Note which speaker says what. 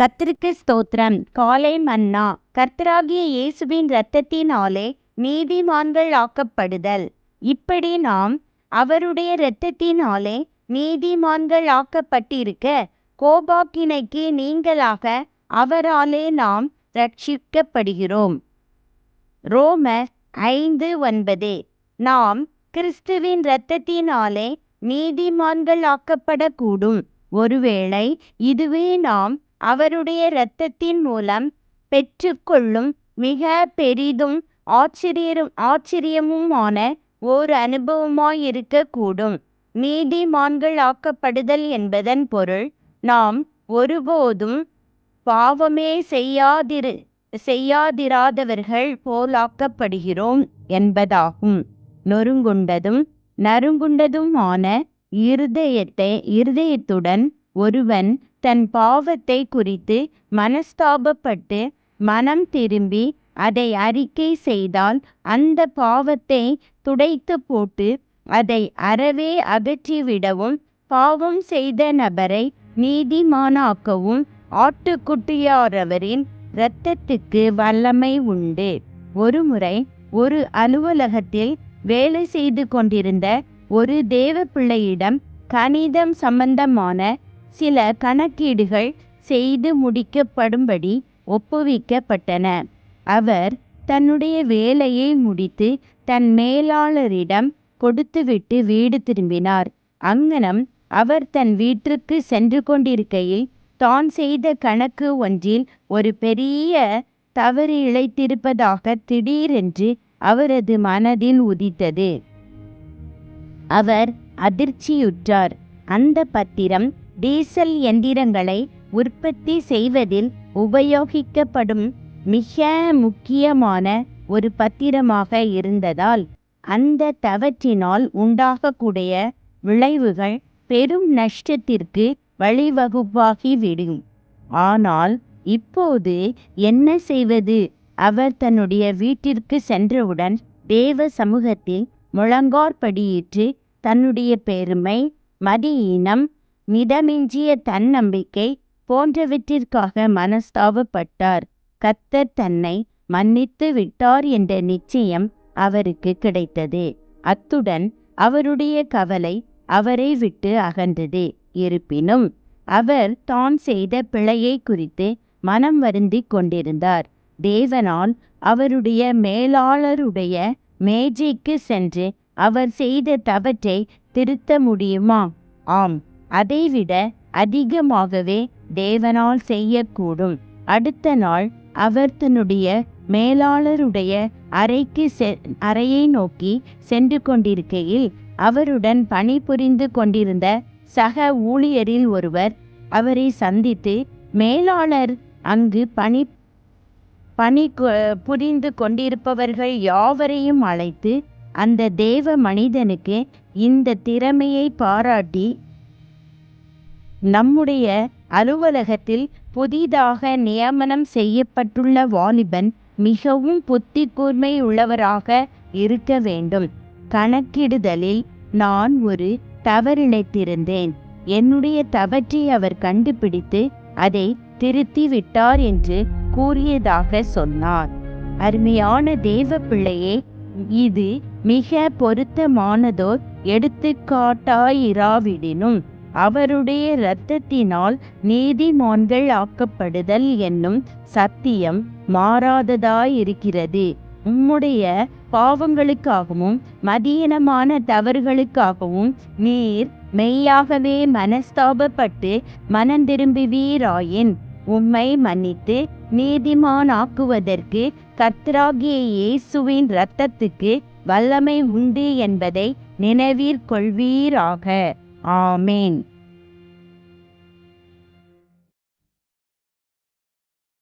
Speaker 1: கர்த்தருக்கு ஸ்தோத்திரம். காலை மன்னா. கர்த்தராகிய இயேசுவின் இரத்தத்தினாலே நீதிமான்கள் ஆக்கப்படுதல். இப்படி நாம் அவருடைய இரத்தத்தினாலே நீதிமான்கள் ஆக்கப்பட்டிருக்க கோபாக்கினைக்கு நீங்களாக அவராலே நாம் ரட்சிக்கப்படுகிறோம் ரோமர் ஐந்து ஒன்பது. நாம் கிறிஸ்துவின் இரத்தத்தினாலே நீதிமான்கள் ஆக்கப்படக்கூடும். ஒருவேளை இதுவே நாம் அவருடைய இரத்தத்தின் மூலம் பெற்றுக்கொள்ளும் மிக பெரிதும் ஆச்சரியரும் ஆச்சரியமுமான ஓர் அனுபவமாயிருக்கக்கூடும். நீதிமான்கள் ஆக்கப்படுதல் என்பதன் பொருள் நாம் ஒருபோதும் பாவமே செய்யாதிரு செய்யாதிராதவர்கள் போலாக்கப்படுகிறோம் என்பதாகும். நொறுங்குண்டதும் நறுங்குண்டதுமான இருதயத்தை இருதயத்துடன் ஒருவன் தன் பாவத்தை குறித்து மனஸ்தாபப்பட்டு மனம் திரும்பி அதை அறிக்கை செய்தால் அந்த பாவத்தை துடைத்து போட்டு அதை அறவே அகற்றிவிடவும் பாவம் செய்த நபரை நீதிமானாக்கவும் ஆட்டுக்குட்டியாரவரின் இரத்தத்துக்கு வல்லமை உண்டு. ஒருமுறை ஒரு அலுவலகத்தில் வேலை செய்து கொண்டிருந்த ஒரு தேவ பிள்ளையிடம் கணிதம் சம்பந்தமான சில கணக்கீடுகள் செய்து முடிக்கப்படும்படி ஒப்புவிக்கப்பட்டன. அவர் தன்னுடைய வேலையை முடித்து தன் மேலாளரிடம் கொடுத்துவிட்டு வீடு திரும்பினார். அங்ஙனம் அவர் தன் வீட்டிற்கு சென்று கொண்டிருக்கையில் தான் செய்த கணக்கு ஒன்றில் ஒரு பெரிய தவறு இழைத்திருப்பதாக திடீரென்று அவரது மனதில் உதித்தது. அவர் அதிர்ச்சியுற்றார். அந்த பத்திரம் டீசல் எந்திரங்களை உற்பத்தி செய்வதில் உபயோகிக்கப்படும் மிக முக்கியமான ஒரு பத்திரமாக இருந்ததால் அந்த தவற்றினால் உண்டாகக்கூடிய விளைவுகள் பெரும் நஷ்டத்திற்கு வழிவகுப்பாகிவிடும். ஆனால் இப்போது என்ன செய்வது? அவர் தன்னுடைய வீட்டிற்கு சென்றவுடன் தேவ சமூகத்தில் முழங்கார்படியிற்று தன்னுடைய பெருமை மதியீனம் மிதமிஞ்சிய தன்னம்பிக்கை போன்றவற்றிற்காக மனஸ்தாபப்பட்டார். கத்தர் தன்னை மன்னித்து விட்டார் என்ற நிச்சயம் அவருக்கு கிடைத்தது. அத்துடன் அவருடைய கவலை அவரை விட்டு அகன்றது. இருப்பினும் அவர் தான் செய்த பிழையை குறித்து மனம் வருந்தி கொண்டிருந்தார். தேவனால் அவருடைய மேலாளருடைய மேஜைக்கு சென்று அவர் செய்த தவற்றை திருத்த முடியுமா? ஆம். அதைவிட அதிகமாகவே தேவனால் செய்யக்கூடும். அடுத்த நாள் அவர் தன்னுடைய மேலாளருடைய அறைக்கு செ அறையை நோக்கி சென்று கொண்டிருக்கையில் அவருடன் பணிபுரிந்து கொண்டிருந்த சக ஊழியரில் ஒருவர் அவரை சந்தித்து மேலாளர் அங்கு பணி பணி புரிந்து கொண்டிருப்பவர்கள் யாவரையும் அழைத்து அந்த தேவ மனிதனுக்கு இந்த திறமையை பாராட்டி நம்முடைய அலுவலகத்தில் புதிதாக நியமனம் செய்யப்பட்டுள்ள வாலிபன் மிகவும் புத்தி கூர்மை உள்ளவராக இருக்க வேண்டும். கணக்கிடுதலில் நான் ஒரு தவறிழைத்திருந்தேன். என்னுடைய தவற்றை அவர் கண்டுபிடித்து அதை திருத்தி விட்டார் என்று கூறியதாக சொன்னார். அருமையான தேவ பிள்ளையே இது மிக பொருத்தமானதோர் எடுத்துக்காட்டாயிராவிடினும். அவருடைய இரத்தத்தினால் நீதிமான்கள் ஆக்கப்படுதல் என்னும் சத்தியம் மாறாததாயிருக்கிறது. உம்முடைய பாவங்களுக்காகவும் மதியனமான தவறுகளுக்காகவும் நீர் மெய்யாகவே மனஸ்தாபப்பட்டு மனந்திரும்புவீராயின் உம்மை மன்னித்து நீதிமானாக்குவதற்கு கர்த்தராகிய இயேசுவின் இரத்தத்துக்கு வல்லமை உண்டு என்பதை நினைவிற்கொள்வீராக Amen